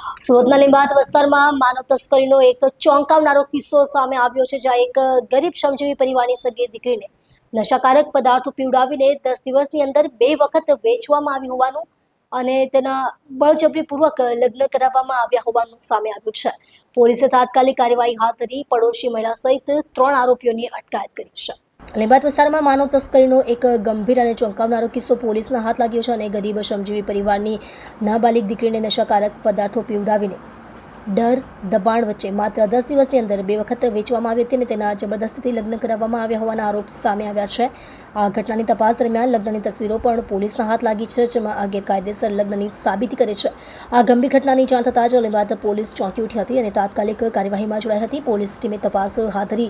સુરતના લીંબાત વિસ્તારમાં માનવ તસ્કરીનો એક ચોંકાવનારો કિસ્સો સામે આવ્યો છે, જ્યાં એક ગરીબ શ્રમજીવી પરિવારની સગીર દીકરીને નશાકારક પદાર્થો પીવડાવીને દસ દિવસની અંદર બે વખત વેચવામાં આવી હોવાનું અને તેના બળજબરીપૂર્વક લગ્ન કરાવવામાં આવ્યા હોવાનું સામે આવ્યું છે. પોલીસે તાત્કાલિક કાર્યવાહી હાથ ધરી પડોશી મહિલા સહિત ત્રણ આરોપીઓની અટકાયત કરી છે. લીંબાદ વિસ્તારમાં માનવ તસ્કરીનો એક ગંભીર અને ચોંકાવનારો કિસ્સો પોલીસના હાથ લાગ્યો છે અને ગરીબ શ્રમજીવી પરિવારની નાબાલિગ દીકરીને નશાકારક પદાર્થો પીવડાવીને ડર, દબાણ વચ્ચે માત્ર દસ દિવસની અંદર બે વખત વેચવામાં આવી હતી અને તેના જબરદસ્તીથી લગ્ન કરાવવામાં આવ્યા હોવાના આરોપ સામે આવ્યા છે. આ ઘટનાની તપાસ દરમિયાન લગ્નની તસવીરો પણ પોલીસના હાથ લાગી છે, જેમાં આ ગેરકાયદેસર લગ્નની સાબિતી કરે છે. આ ગંભીર ઘટનાની જાણ થતાં જ અલીબાદ પોલીસ ચોંકી ઉઠી હતી અને તાત્કાલિક કાર્યવાહીમાં જોડાઈ હતી. પોલીસ ટીમે તપાસ હાથ ધરી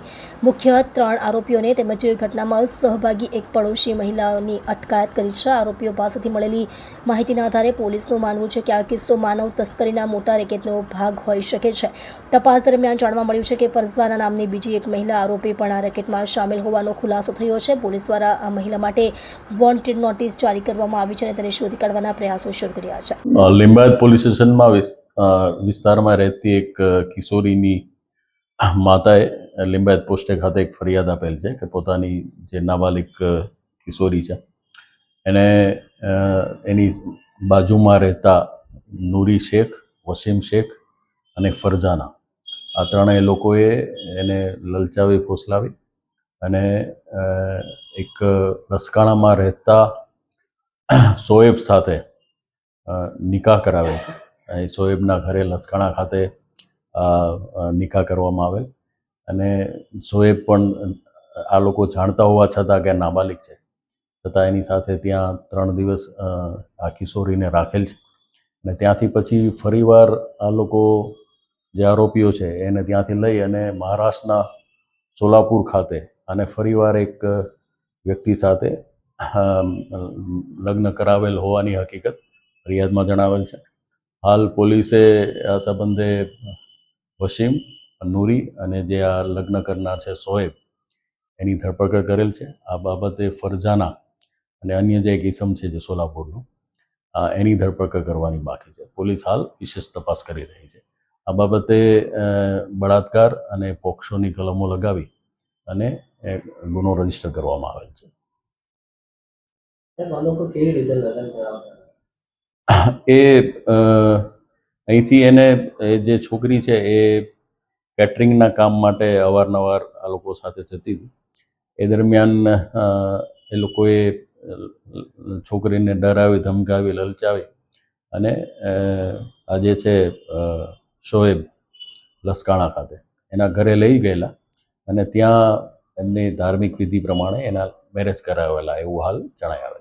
મુખ્ય ત્રણ આરોપીઓને તેમજ ઘટનામાં સહભાગી એક પડોશી મહિલાઓની અટકાયત કરી છે. આરોપીઓ પાસેથી મળેલી માહિતીના આધારે પોલીસનું માનવું છે કે આ કિસ્સો માનવ તસ્કરીના મોટા રેકેટનો ભાગ હોઈ શકે છે. તપાસ દરમિયાન જાણવા મળ્યું છે કે ફરઝાના નામની બીજી એક મહિલા આરોપી પણ આ રેકેટમાં સામેલ હોવાનો ખુલાસો થયો છે. પોલીસ દ્વારા આ મહિલા માટે વોન્ટેડ નોટિસ જારી કરવામાં આવી છે અને તેને શોધી કાઢવાના પ્રયાસો શરૂ કર્યા છે. લિંબાયત પોલીસ સ્ટેશનમાં વિસ્તારમાં રહેતી એક કિશોરીની માતાએ લિંબાયત પોસ્ટે ખાતે એક ફરિયાદ આપેલ છે કે પોતાની જે નાબાલિક કિશોરી છે, એને એની બાજુમાં રહેતા નૂરી શેખ, વસીમ શેખ અને ફરજાના. આ ત્રણેય લોકોએ એને લલચાવી ફોસલાવી અને એક રસકાણામાં રહેતા શોએબ સાથે નિકાહ કરાવે છે. એ શોએબના ઘરે લસકાણા ખાતે નિકાહ કરવામાં આવેલ. અને શોએબ પણ આ લોકો જાણતા હોવા છતાં કે નાબાલિક છે. છતાં એની સાથે ત્યાં ત્રણ દિવસ આ કિશોરીને રાખેલ છે. અને ત્યાંથી પછી ફરીવાર આ લોકો જે આરોપીઓ છે, એને ત્યાંથી લઈ અને મહારાષ્ટ્રના સોલાપુર ખાતે અને ફરીવાર એક વ્યક્તિ સાથે લગ્ન કરાવેલ હોવાની હકીકત ફરિયાદમાં જણાવેલ છે. હાલ પોલીસે આ સંબંધે વસીમ, નૂરી અને જે આ લગ્ન કરનાર છે, સોએબ, એની ધરપકડ કરેલ છે. આ બાબતે ફરજાના અને અન્ય જે એક ઇસમ છે, જે સોલાપુરનું એની ધરપકડ કરવાની બાકી છે. પોલીસ હાલ વિશેષ તપાસ કરી રહી છે. આ બાબતે બળાત્કાર અને પોક્સોની કલમો લગાવી અને ગુનો રજિસ્ટર કરવામાં આવેલ છે. એ અહીંથી એને એ જે છોકરી છે એ કેટરિંગના કામ માટે અવારનવાર આ લોકો સાથે જતી હતી. એ દરમિયાન એ લોકોએ છોકરીને ડરાવી ધમકાવી લલચાવી અને આ જે છે શોએબ લસકાણા ખાતે. એના ઘરે લઈ ગયેલા અને ત્યાં એમની ધાર્મિક વિધિ પ્રમાણે એના મેરેજ કરાવેલા એવું હાલ જણાય આવે